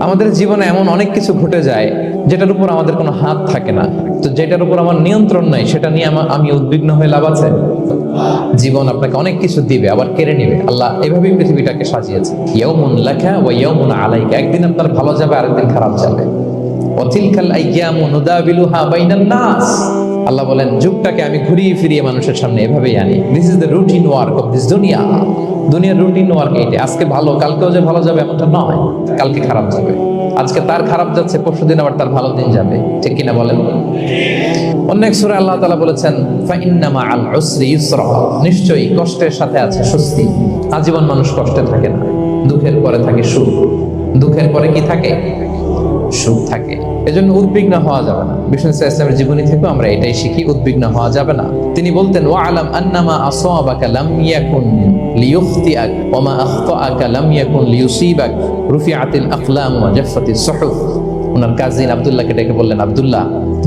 আমাদের জীবনে এমন অনেক কিছু ঘটে যায় যেটার উপর আমাদের কোনো হাত থাকে না। তো যেটার উপর আমার নিয়ন্ত্রণ নাই, সেটা নিয়ে আমা- উদ্বিগ্ন হয়ে লাভ আছে? জীবন আপনাকে অনেক কিছু দিবে, আবার কেড়ে নিবে। আল্লাহ এভাবেই পৃথিবীটাকে সাজিয়েছে। ইয়ৌমুন লেখা ও ইয়ৌমন আলাইকা। একদিন আপনার ভালো যাবে, আরেকদিন খারাপ যাবে। অতিলকাল আইয়ামু নুদাবিলুহা আল্লাহ বলেন, যুগটাকে আমি ঘুরিয়ে ফিরিয়ে মানুষের সামনে এভাবেই আনি। This is the routine work of this দুনিয়া দুনিয়ার রুটিন ওয়ার্ক আজকে ভালো, কালকেও যে ভালো যাবে এমনটা নয়। কালকে খারাপ যাবে। আজকে তার খারাপ যাচ্ছে, পরশু দিন আবার তার ভালো দিন যাবে। ঠিক কিনা বলেন? সূরা আল্লাহ তাআলা বলেছেন ফাইন্নামা আল নিশ্চয়ই কষ্টের সাথে আছে স্বস্তি। আজীবন মানুষ কষ্টে থাকে না। দুঃখের পরে থাকে সুখ। দুঃখের পরে কি থাকে? সুখ থাকে। এজন্য উদ্বিগ্ন হওয়া যাবে না। বিষ্ণু ইসলামের জীবনী থেকেও আমরা এটাই শিখি, উদ্বিগ্ন হওয়া যাবে না। তিনি বলতেন ওয়া আলাম আন্নামা আসাবাকা লাম ইয়াকুন লিয়ুখতিআক ওয়া মা আখতাআকা লাম ইয়াকুন লিয়ুসিবাক রুফিআতিল আকলাম ওয়া জাফফাতিস সুহুফ। ওনার কাজিন আব্দুল্লাহকে ডেকে বললেন, আব্দুল্লাহ,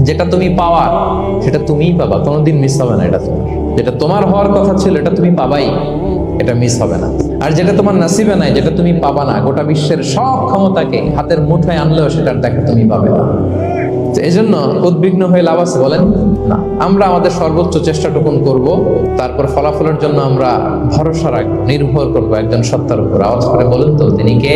যেটা তুমি পাওয়ার সেটা তুমিই পাবা, কোনোদিন মিস হবে না এটা তোমার। যেটা তোমার হওয়ার কথা ছিল, এটা তুমি পাবাই। এটা মিস হবে না। আর যেটা তোমার নাসিবে নাই, যেটা তুমি পাবা না, গোটা বিশ্বের সব ক্ষমতাকে হাতের মুঠোয় আনলেও সেটার দেখা তুমি পাবে না। এই জন্য উদ্বিগ্ন হয়ে লাভ আছে বলেন? না। আমরা আমাদের সর্বোচ্চ চেষ্টাটুকুন করব, তারপর ফলাফলের জন্য আমরা ভরসা রাখব, নির্ভর করব একজন সত্তার উপর। আওয়াজ করে বলুন তো, তিনি কে?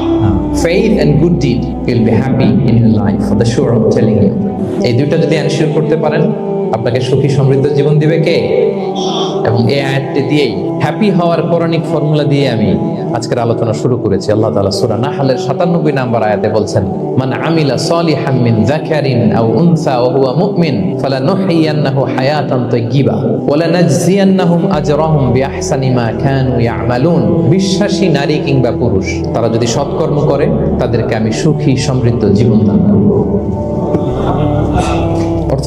Faith and good deed you'll be happy in your life, for the sure I'm telling you. এই দুইটা যদি এনশিওর করতে পারেন, আপনাকে সুখী সমৃদ্ধ জীবন দিবে কে? এবং এই আয়াতটি দিয়েই হ্যাপি হওয়ার পৌরাণিক ফর্মুলা দিয়ে আমি আজকের আলোচনা শুরু করেছি। আল্লাহ তাআলা সূরা নাহলের 97 নম্বর আয়াতে বলছেন, মান আমিলা সালিহান মিন যাকারিন আও উনসা ওয়া হুয়া মুমিন ফালানুহইয়ান্নাহু হায়াতান তাইয়্যিবা ওয়া লানাজজিয়ান্নাহুম আজরাহুম বিআহসানি মা কানু ইয়ামালুন। বিশ্বাসী নারী কিংবা পুরুষ, তারা যদি সৎকর্ম করে, তাদেরকে আমি সুখী, সমৃদ্ধ জীবন দান করব।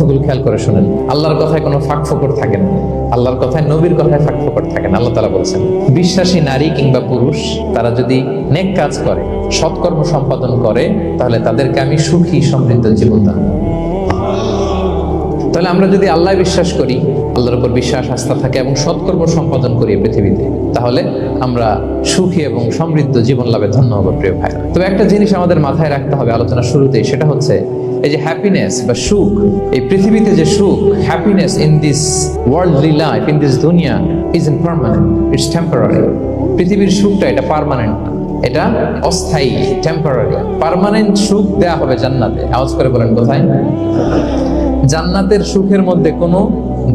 অর্থগুলো খেয়াল করে শুনেন। আল্লাহর কথায় কোনো ফাঁক ফোকর থাকে না। আল্লাহর কথায় নবীর কথায় ফাঁক ফোকর থাকে না। আল্লাহ তালা বলছেন, বিশ্বাসী নারী কিংবা পুরুষ, তারা যদি নেক কাজ করে, সৎকর্ম সম্পাদন করে, তাহলে তাদেরকে আমি সুখী, সমৃদ্ধ জীবন দান তাহলে আমরা যদি আল্লাহ বিশ্বাস করি, আল্লাহর উপর বিশ্বাস, আস্থা থাকে এবং সৎকর্ম সম্পাদন করি পৃথিবীতে, তাহলে আমরা সুখী এবং সমৃদ্ধ জীবন লাভে ধন্য হব, প্রিয় ভাই তবে একটা জিনিস আমাদের মাথায় রাখতে হবে আলোচনা শুরুতেই, সেটা হচ্ছে এই যে হ্যাপিনেস বা সুখ, এই পৃথিবীতে যে সুখ happiness in this worldly life in this দুনিয়া is in permanent it's temporary পৃথিবীর সুখটা এটা পার্মানেন্ট এটা অস্থায়ী টেম্পোরারি পার্মানেন্ট সুখ দেয়া হবে জান্নাতে। আওয়াজ করে বলেন কোথায়? জান্নাতের সুখের মধ্যে কোনো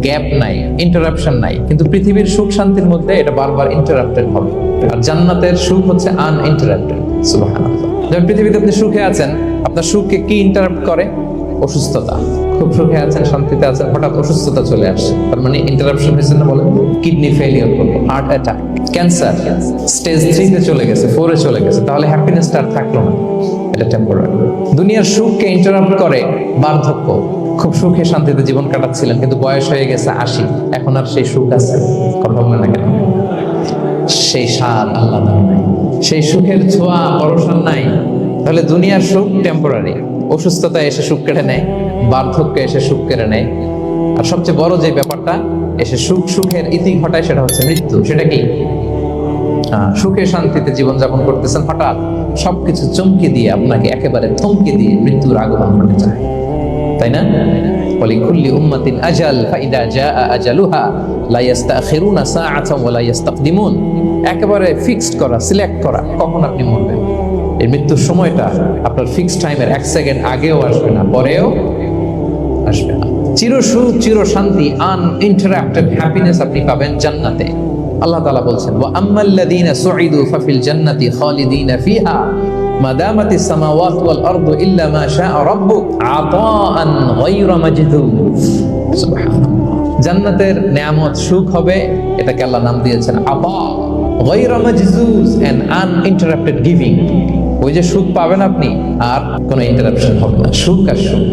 গ্যাপ নাই ইন্টারাপশন নাই। কিন্তু পৃথিবীর সুখ শান্তির মধ্যে এটা বারবার ইন্টারাপ্টেড হবে। আর জান্নাতের সুখ হচ্ছে আনইন্টারাপ্টেড সুবহানাল্লাহ। যেমন পৃথিবীতে আপনি সুখে আছেন, আপনার সুখকে কি ইন্টারাপ্ট করে? অসুস্থতা। খুব সুখে আছেন, শান্তিতে আছেন, হঠাৎ অসুস্থতা চলে আসে তার মানে ইন্টারাপশন হয়েছে না বলেন? কিডনি ফেলিয়ার করল হার্ট অ্যাটাক ক্যান্সার স্টেজ থ্রিতে চলে গেছে ফোরে চলে গেছে। তাহলে হ্যাপিনেসটা আর থাকল না। এটা টেম্পোরারি দুনিয়ার সুখকে ইন্টারাপ্ট করে বার্ধক্য। খুব সুখে শান্তিতে জীবন কাটাচ্ছিলেন, কিন্তু বয়স হয়ে গেছে আশি। এখন আর সেই সুখ আছে। কথা বলে না কেন? সেই স্বাদ আল্লাহ নাই সেই সুখের ছোঁয়া পরশন নাই। তাহলে দুনিয়ার সুখ টেম্পোরারি অসুস্থতা এসে সুখ কেড়ে নেয়, বার্ধক্য এসে সুখ কেড়ে নেয়। আর সবচেয়ে বড় যে ব্যাপারটা, এসে সুখ সুখের ইতি ঘটায় সেটা হচ্ছে মৃত্যু। সেটা কি? সুখে শান্তিতে জীবনযাপন করতেছেন হঠাৎ সবকিছু চমকে দিয়ে আপনাকে একেবারে থমকে দিয়ে মৃত্যুর আগমন ঘটে যায়। তাই না? ওয়ালিকুল্লি উম্মাতিন আজাল, ফাইদা জাআ আজালুহা। লা ইস্তাখিরুনা সাআতান ওয়া লা ইস্তাকদিমুন একেবারে ফিক্সড করা সিলেক্ট করা, কখন আপনি মরবেন? এই মৃত্যুর সময়টা আপনার ফিক্সড টাইমের এক সেকেন্ড আগেও আসবে না, পরেও আসবে না। চির সুখ, চির শান্তি আন ইন্টারাক্টেড হ্যাপিনেস আপনি পাবেন জান্নাতে। আল্লাহ তাআলা বলছেন, ওয়া আম্মাল্লাযীনা সুঈদু ফাফিল জান্নাতি খালিদিনা ফিহা, মা দামাতিস সামাওয়াতু ওয়াল আরদু ইল্লা মা শাআ রাব্বুক আতাআন গায়রা মাজদুদ সুবহানাল্লাহ। জান্নাতের নিয়ামত সুখ হবে, এটাকে আল্লাহ নাম দিয়েছেন আবা। আনইন্টারাপ্টেড গিভিং ওই যে সুখ পাবেন আপনি, আর কোনো ইন্টারাপশন হবে না। সুখ আর সুখ।